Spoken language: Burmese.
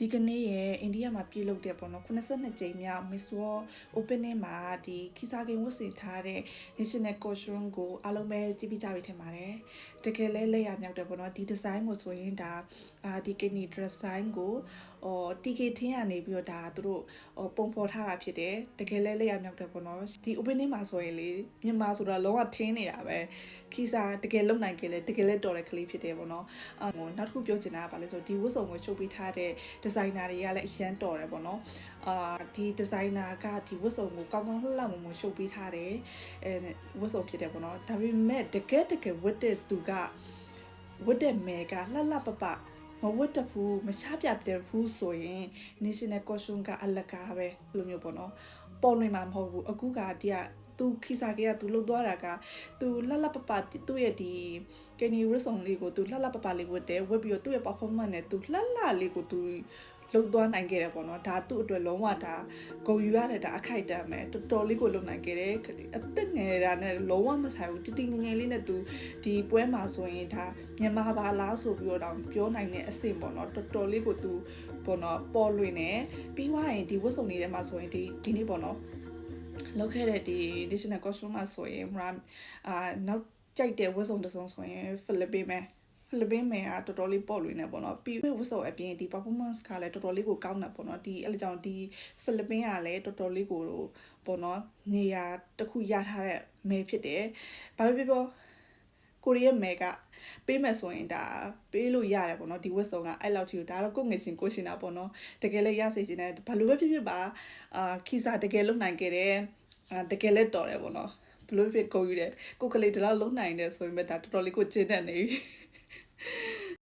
ဒီကနေ့ရဲ့အိန္ဒိယမှာပြုလုပ်တဲ့ပေါ့နော်82ကြိမ်မြောက် Miss World Opening မှာဒီခီစာကင်ဝတ်ဆင်ထားတဲ့ National Costume ကိုအားလုံးပဲကြည့်ပြီးကြပြီထင်ပါတယ်တကယ်လဲလက်ရမြောက်တယ်ပေါ့နော်ဒီ design ကိုဆိုရင်ဒါအာဒီကနီ design ကိုဟော TK ထင်းကနေပြီးတော့ဒါသူတို့ဟောပုံဖော်ထားတာဖြစ်တယ်တကယ်လဲလက်ရမြောက်တယ်ပေါ့နော်ဒီ opening မှာဆိုရင်လေမြန်မာဆိုတော့လုံးဝထင်းနေတာပဲခီစာတကယ်လုံနိုင်ကြလေတကယ်လဲတော်တဲ့ကလေးဖြစ်တယ်ပေါ့နော်အာဟိုနောက်တစ်ခုပြောချင်တာကဘာလဲဆိုဒီဝတ်စုံကိုချုပ်ပေးထားတဲ့ဒီဇိုင်နာတွေကလည်းအရန်တော်တယ်ပေါ့နော်အာဒီဒီဇိုင်နာကဒီဝတ်စုံကိုကောင်းကောင်းလှလှမုံမုံရှုပ်ပေးထားတယ်အဲဝတ်စုံဖြစ်တယ်ပေါ့နော်ဒါပေမဲ့တကယ်တကယ်ဝတ်တဲ့သူကဝတ်တဲ့မဲကလှလှပပမဝတ်တဘူးမချပြပြတဲ့ဘူးဆိုရင် national costume ကအလကားပဲလိုမျိုးပေါ့နော်ပေါ်နေမှာမဟုတ်ဘူးအခုကတည်းက သူခိစားကသူလှုပ်သွားတာကသူလှလှပပသူ့ရဲ့ဒီကင်နီရစ်ဆောင်လေးကိုသူလှလှပပလေးဝတ်တယ်ဝတ်ပြီးတော့သူ့ရဲ့ performance နဲ့သူလှလှလေးကိုသူလှုပ်သွားနိုင်ခဲ့တယ်ပေါ့နော်ဒါသူ့အတွက်လုံးဝဒါဂုံယူရတဲ့ဒါအခိုက်အတန့်ပဲတော်တော်လေးကိုလုံနိုင်ခဲ့တယ်အသက်ငယ်တာနဲ့လုံးဝမဆိုင်ဘူးတတိငယ်ငယ်လေးနဲ့သူဒီပွဲမှာဆိုရင်ဒါမြန်မာပါလားဆိုပြီးတော့တောင်ပြောနိုင်တဲ့အဆင့်ပေါ့နော်တော်တော်လေးကိုသူပေါ့နော်ပေါ်လွင်နေပြီးွားရင်ဒီဝတ်စုံလေးထဲမှာဆိုရင်ဒီဒီနေ့ပေါ့နော် လောက်ခဲ့တဲ့ဒီ national costume မှာဆိုရင်မရာအာနောက်ကြိုက်တဲ့ဝတ်စုံတစ်စုံဆိုရင်ဖိလစ်ပင်းမယ်ဖိလစ်ပင်းမယ်ကတော်တော်လေးပေါ့လွင်နေပေါ့နော်ပြီးဝတ်စုံအပြင်ဒီ performance ကလည်းတော်တော်လေးကိုကောင်းတယ်ပေါ့နော်ဒီအဲ့လိုကြောင့်ဒီဖိလစ်ပင်းကလည်းတော်တော်လေးကိုပေါ့နော်နေရာတစ်ခုရထားတဲ့မဲဖြစ်တယ်ဘာဖြစ်ဖြစ်ပေါ့ ကိုရီးယားမဲကပေးမယ်ဆိုရင်ဒါပေးလို့ရတယ်ပေါ့နော်ဒီဝတ်စုံကအဲ့လောက်ထိဒါတော့ကိုငွေစင်ကိုရှင်တာပေါ့နော်တကယ်လည်းရစေချင်တယ်ဘာလို့ပဲဖြစ်ဖြစ်ပါအာခီစာတကယ်လုံနိုင်ခဲ့တယ်အာတကယ်လည်းတော်တယ်ပေါ့နော်ဘလို့ဖြစ်ကုန်ယူတယ်ကိုကလေးဒီလောက်လုံနိုင်တယ်ဆိုရင်ပဲဒါတော်တော်လေးကိုကျင်းတတ်နေပြီ